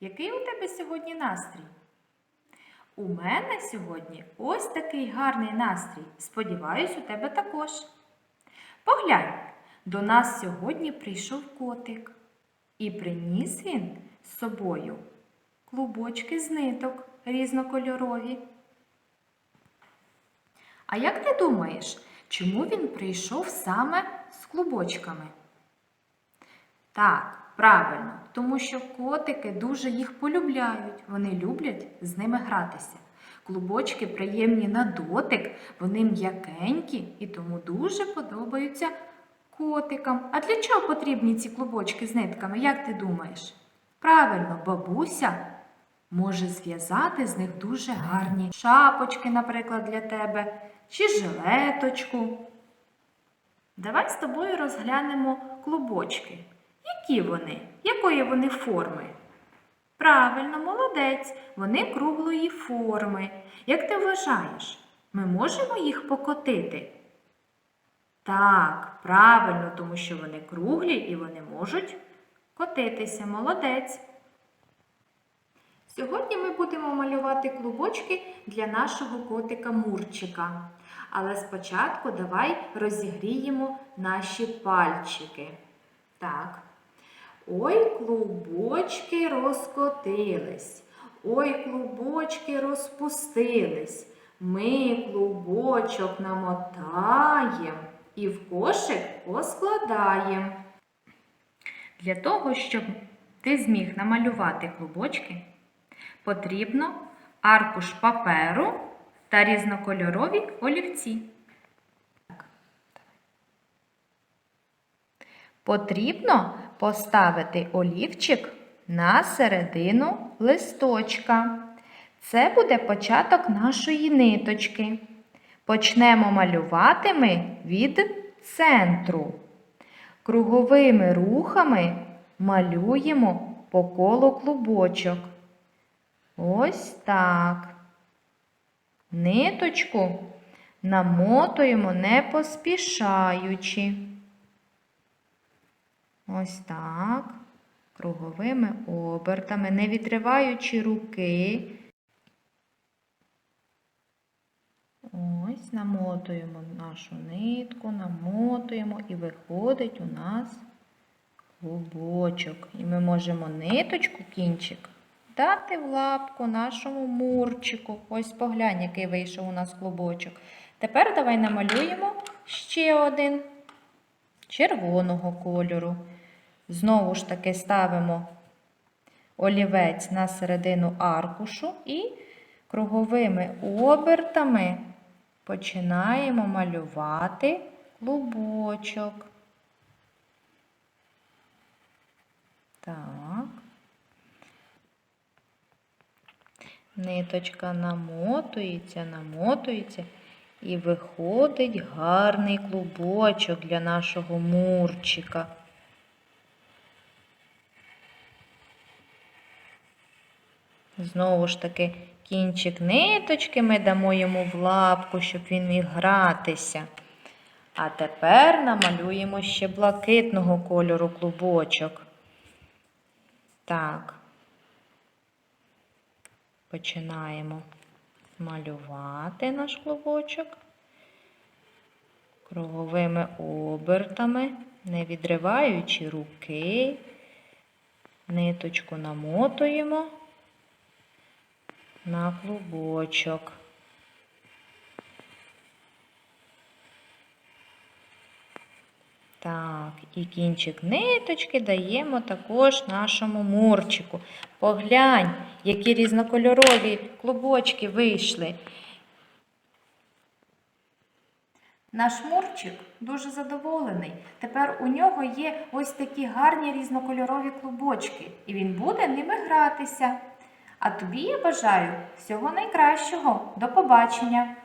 Який у тебе сьогодні настрій? У мене сьогодні ось такий гарний настрій. Сподіваюсь, у тебе також. Поглянь, до нас сьогодні прийшов котик. І приніс він з собою клубочки з ниток різнокольорові. А як ти думаєш, чому він прийшов саме з клубочками? Так, правильно, тому що котики дуже їх полюбляють. Вони люблять з ними гратися. Клубочки приємні на дотик, вони м'якенькі і тому дуже подобаються котикам. А для чого потрібні ці клубочки з нитками, як ти думаєш? Правильно, бабуся може зв'язати з них дуже гарні шапочки, наприклад, для тебе, чи жилеточку. Давай з тобою розглянемо клубочки. Які вони? Якої вони форми? Правильно, молодець, вони круглої форми. Як ти вважаєш, ми можемо їх покотити? Так, правильно, тому що вони круглі і вони можуть котитися. Молодець. Сьогодні ми будемо малювати клубочки для нашого котика Мурчика. Але спочатку давай розігріємо наші пальчики. Так. Ой, клубочки розкотились. Ой, клубочки розпустились. Ми клубочок намотаєм і в кошик поскладаєм. Для того, щоб ти зміг намалювати клубочки, потрібно аркуш паперу та різнокольорові олівці. Потрібно поставити олівчик на середину листочка. Це буде початок нашої ниточки. Почнемо малювати ми від центру. Круговими рухами малюємо по колу клубочок. Ось так. Ниточку намотуємо не поспішаючи. Ось так. Круговими обертами, не відриваючи руки. Ось, намотуємо нашу нитку, намотуємо і виходить у нас клубочок. І ми можемо ниточку, кінчик, дати в лапку нашому мурчику. Ось поглянь, який вийшов у нас клубочок. Тепер давай намалюємо ще один червоного кольору. Знову ж таки ставимо олівець на середину аркушу і круговими обертами починаємо малювати клубочок. Так. Ниточка намотується, намотується і виходить гарний клубочок для нашого мурчика. Знову ж таки, кінчик ниточки ми дамо йому в лапку, щоб він міг гратися. А тепер намалюємо ще блакитного кольору клубочок. Так. Починаємо малювати наш клубочок круговими обертами, не відриваючи руки, ниточку намотуємо на клубочок. Так, і кінчик ниточки даємо також нашому мурчику. Поглянь, які різнокольорові клубочки вийшли. Наш мурчик дуже задоволений. Тепер у нього є ось такі гарні різнокольорові клубочки, і він буде ними гратися. А тобі я бажаю всього найкращого. До побачення!